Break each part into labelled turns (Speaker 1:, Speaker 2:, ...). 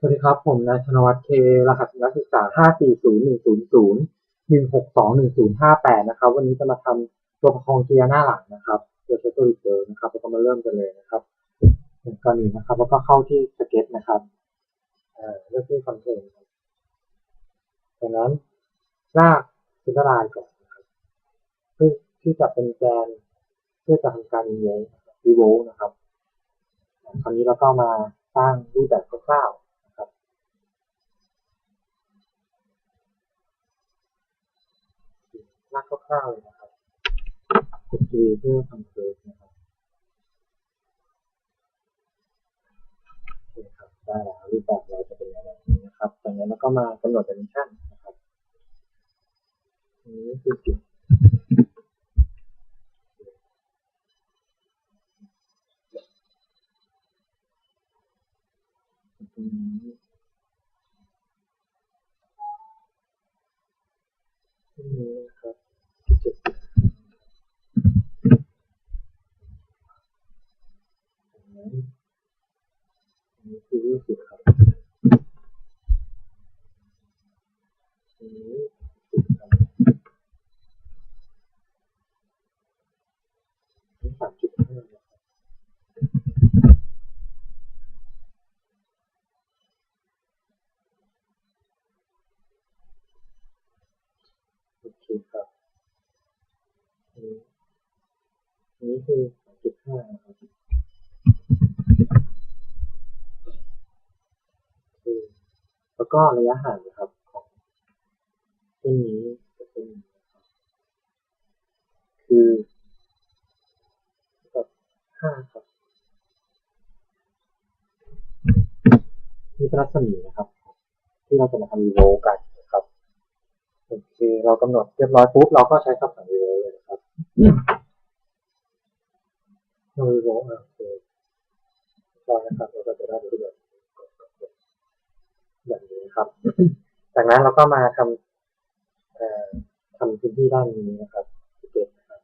Speaker 1: สวัสดีครับ ผมนายธนวัฒน์เครหัสนักศึกษา 5401001021058 นะครับ วันนี้จะมาทำตัวประคองเกียร์หน้าหลังนะครับโดยใช้ตัวรีเวิร์นะครับแล้วก็มาเริ่มกันเลยนะครับก่อนอื่นนะครับ แล้วก็เข้าที่สเก็ตนะครับเอ่อเลือกที่คอนเทนต์จากนั้นลากเส้นลายก่อนนะครับเพื่อที่จะเป็นแกนเพื่อจะทำการรีโวรีโวนะครับคราวนี้เราก็มาสร้างรูปแบบคร่าวๆนะครับ ลากคร่าวๆเลยนะครับกด G เพื่อทำเคิร์ฟนะครับโอเคครับได้แล้วรูปแบบเราจะเป็นอะไรนี้นะครับจากนั้นเราก็มากำหนด dimension นะครับอันนี้คือจุดตรงนี้ตรงนี้นะครับจุดจากนั้นอันนี้คือยี่สิบครับอันนี้สิบครับอันนี้สามจุดห้านะครับ โอเครับอันนี้คือสามจุดห้านะครับแล้วก็ระยะห่างนะครับของเส้นนี้กับเส้นนี้นะครับคือกับห้าครับนี่เป็นรัศมีนะครับ ที่เราจะมาทำรีโวกัน โอเค เรากำหนดเรียบร้อยปุ๊บเราก็ใช้คำสั่งรีโวเลยนะครับรีโวโอเคเรียบร้อยนะครับเราก็จะได้รูปแบบแบบนี้นะครับ จากนั้นเราก็มาทำเอ่อทำพื้นที่ด้านนี้นะครับที่เก็บนะครับ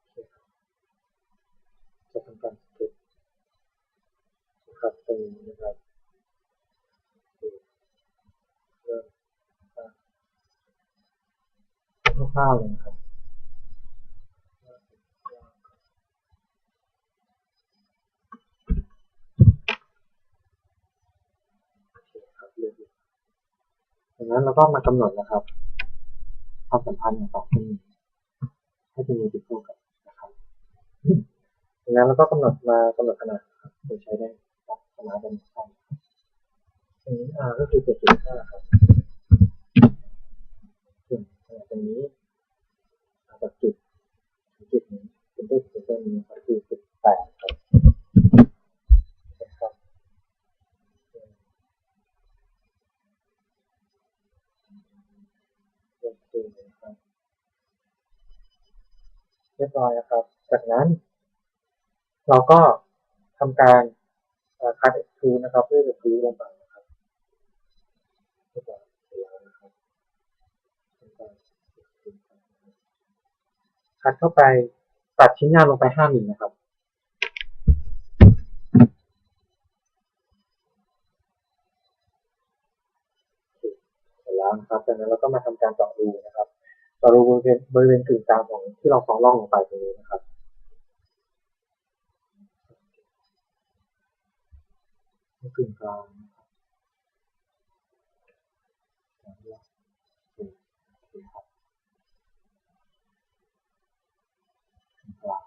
Speaker 1: โอเคครับจะทำการเก็บ นะครับตรงนี้นะครับโอเคเริ่มสร้างคร่าวๆเลยนะครับโอเคครับเรียบร้อยจากนั้นเราก็มากำหนดนะครับ ความสัมพันธ์ของสองเส้นนี้ให้เป็น multiple กันนะครับจากนั้นเราก็กำหนดมากำหนดขนาดนะครับโดยใช้ได้ ครับสมาร์ทเดนชั่นตรงนี้ R ก็คือ7.5ครับส่วนขนาดตรงนี้จากจุดถึงจุดนี้เป็นต้นถึงต้นนี้ครับคือ18ครับนะครับโอเคครับเรียบร้อยนะครับ จากนั้น เราก็ทำการ คัด extrude นะครับ เพื่อจะซื้อลงไปนะครับเสร็จแล้วนะครับคัดเข้าไปตัดชิ้นงานลงไป5มิลนะครับเสร็จแล้วนะครับจากนั้นเราก็มาทำการเจาะรูนะครับเจาะรูบริเวณบริเวณกึ่งกลางของที่เราฟองร่องลงไปตรงนี้นะครับ กึ่งกลางนะครับโอเครับกลาง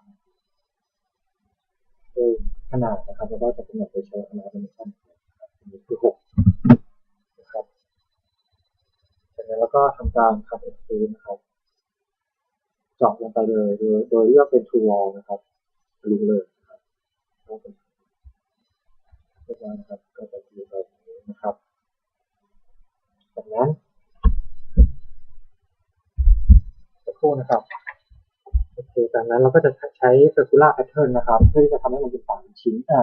Speaker 1: โดยขนาดนะครับแล้วก็จะกำหนดโดยใช้ขนาดดิเมนชั่นนะครับอันนี้คือหกนะครับจากนั้นเราก็ทำการคัดเอ็กซ์ตนะครับเจาะลงไปเลยโดยโดยเลือกเป็น true wall นะครับรู้เลยนะครับ องเป็นเรียบร้อยนะครับก็จะดูแบบนี้นะครับจากนั้นสักครู่นะครับโอเคจากนั้นเราก็จะใช้ circular pattern นะครับ เพื่อที่จะทำให้มันเป็นสามชิ้นอ่า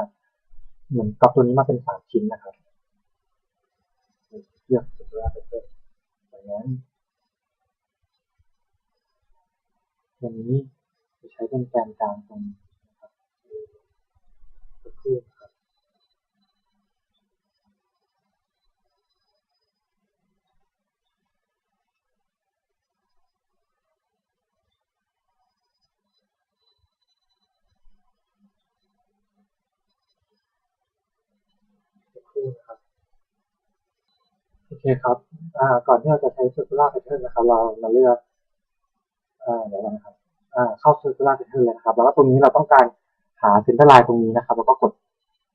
Speaker 1: เหมือนกับตัวนี้มาเป็นสามชิ้นนะครับเลือก circular pattern จากนั้นตัวนี้จะใช้เป็นแกนกลางตรงนี้นะครับสักครู่นะครับ สักครู่นะครับ โอ เคครับก่อนที่เราจะใช้ circular pattern นะครับ เรามาเลือกเดี๋ยวนะครับเข้า circular pattern เลยครับ แล้วก็ตรงนี้เราต้องการหา center line ตรงนี้นะครับ แล้วก็กด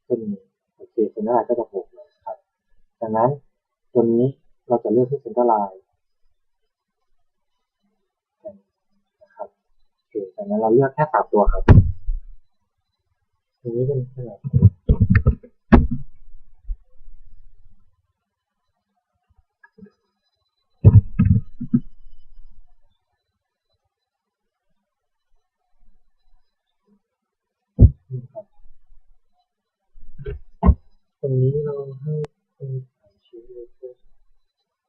Speaker 1: ตัวนี้โอเค center line ก็จะโผล่เลยครับดังนั้นตัวนี้เราจะเลือกที่ center line นะครับโอเคจากนั้นเราเลือกแค่สามตัวครับตรงนี้เป็นขนาด นี่ครับต รงนี้เราให้เป็นสามชิ้นเลยเพื่อ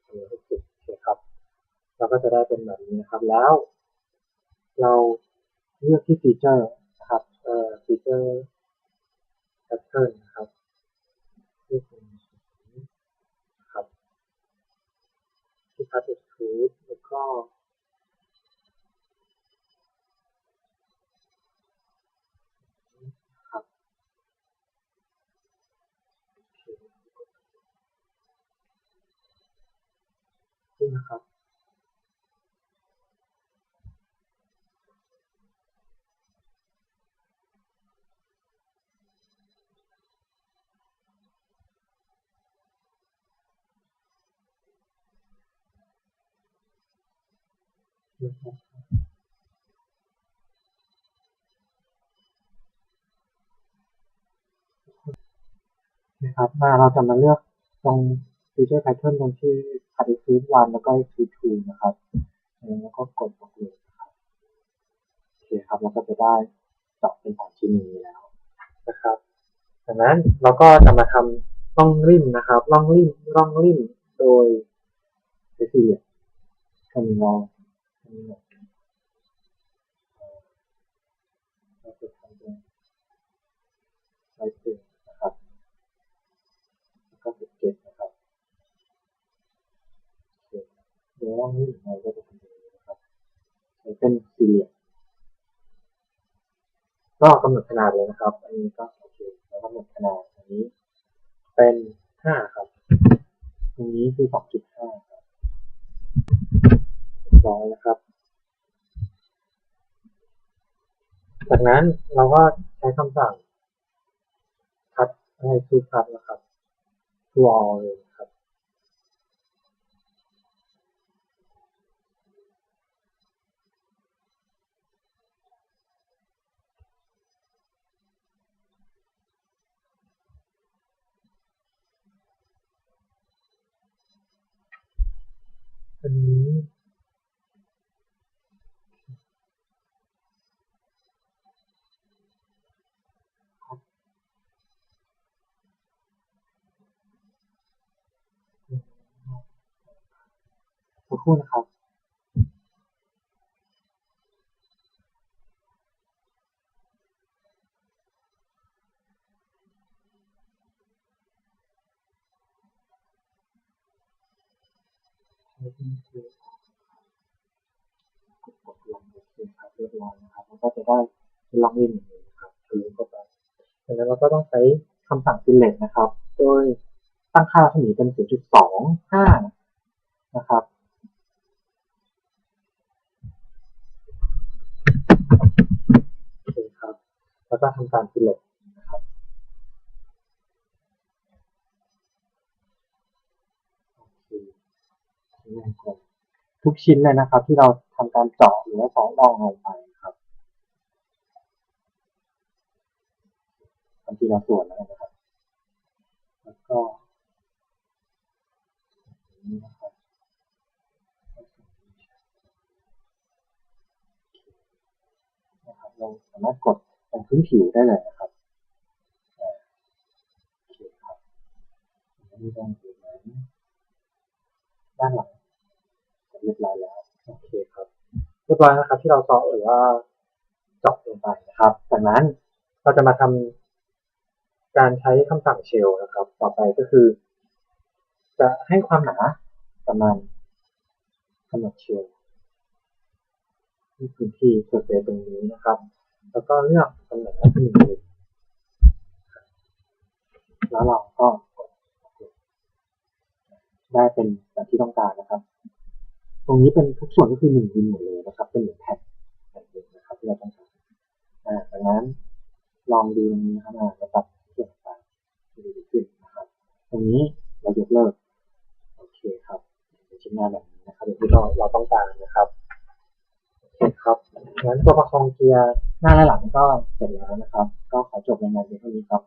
Speaker 1: เออโอเคโอเคครับ เราก็จะได้เป็นแบบนี้นะครับ แล้ว เราเลือกที่ฟีเจอร์นะครับเอ่อฟีเจอร์แพทเทิร์นนะครับเลือกตรงนี้นะครับที่คัตเอ็กซ์ทรูดแล้วก็ ครับโอเค นี่นะครับนะครับนะครับมาเราจะมาเลือกตรง feature pattern ตรงที่ cut exclude one แล้วก็ exclude two นะครับ แล้วก็กดตรงนี้นะครับโอเคครับเราก็จะได้เจาะเป็นสองชิ้นนี้แล้วนะครับดังนั้นเราก็จะมาทำร่องริมนะครับร่องริมร่องริมโดยใช้สี่เลียค่นี้เราแค่นี้เราเราจะทำเป็นไลท์เป็นนะครับ แล้วก็สเก็ตนะครับโอเค เดี๋ยวร่องนี้เราก็จะทำอย่างนี้นะครับใช้เป็นสี่เหลี่ยมก็กำหนดขนาดเลยนะครับ อันนี้ก็โอเคแล้วกำหนดขนาดอันนี้ เป็นห้าครับตรงนี้คือสองจุดห้าครับเรียบร้อยนะครับ จากนั้นเราก็ใช้คำสั่งคัดให้ทูคัดนะครับทูออเลยนะครับ อันนี้ครับ สักครู่นะครับใช้ที่คือกดกดลงโอเคครับเรียบร้อยนะครับแล้วก็จะได้ล็อกอินอย่างนี้นะครับทะลุเข้าไปดังนั้นเราก็ต้องใช้คำสั่ง select นะครับ โดยตั้งค่ารัศมีเป็น 0.25 นะครับ โอเคครับ แล้วก็ทำการ select นะครับโอเคชิ้นแรกก่อนทุกชิ้นเลยนะครับ ที่เราทำการเจาะหรือว่าเจาะร่องลงไปนะครับทำทีละส่วนแล้วกันนะครับ แล้วก็อย่างนี้นะครับนะครับเราสามารถกด ตรงพื้นผิวได้เลยนะครับอ่าโอเคครับนนี้ต้องดูไหมด้านหลังเสร็จเรียบร้อยแล้วโอเคครับเรียบร้อยนะครับที่เราซอหรือว่าเจาะลงไปนะครับ จากนั้นเราจะมาทำการใช้คำสั่งเชลนะครับ ต่อไปก็คือ จะให้ความหนาประมาณกำหนดเชลที่พื้นที่เซอร์เฟซตรงนี้นะครับ แล้วก็เลือกตำแหน่งที่หนึ่งเลยแล้วเราก็กดได้เป็นแบบที่ต้องการนะครับ ตรงนี้เป็นทุกส่วนก็คือหนึ่งบินหมดเลยนะครับ เป็นหนึ่งแผ่นแผ่นหนึ่งนะครับที่เราต้องการอ่าดังนั้นลองดูตรงนี้นะครับอ่าจะตัดส่วนต่างที่ดีขึ้นนะครับ ตรงนี้เรายกเลิกโอเคครับเป็นชิ้นงานแบบนี้นะครับที่เราเราต้องการนะครับโอเคครับงั้นตัวประคองเกียร์ หน้าและหลังก็เสร็จแล้วนะครับ ก็ขอจบรายงานเพียงเท่านี้ครับขอบคุณครับ